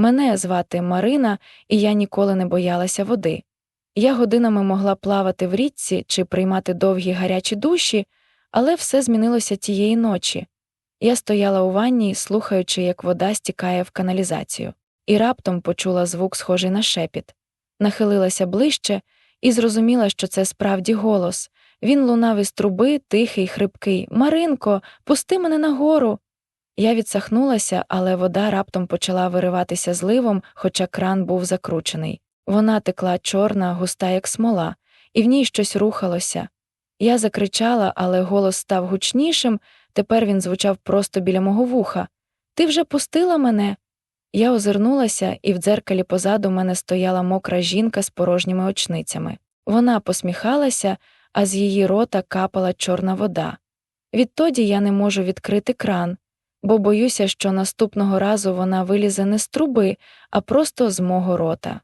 Мене звати Марина, і я ніколи не боялася води. Я годинами могла плавати в річці чи приймати довгі гарячі душі, але все змінилося тієї ночі. Я стояла у ванні, слухаючи, як вода стікає в каналізацію, і раптом почула звук, схожий на шепіт. Нахилилася ближче і зрозуміла, що це справді голос. Він лунав із труби, тихий, хрипкий. Маринко, пусти мене нагору. Я відсахнулася, але вода раптом почала вириватися зливом, хоча кран був закручений. Вона текла чорна, густа, як смола, і в ній щось рухалося. Я закричала, але голос став гучнішим, тепер він звучав просто біля мого вуха. Ти вже пустила мене? Я озирнулася, і в дзеркалі позаду мене стояла мокра жінка з порожніми очницями. Вона посміхалася, а з її рота капала чорна вода. Відтоді я не можу відкрити кран, бо боюся, що наступного разу вона вилізе не з труби, а просто з мого рота.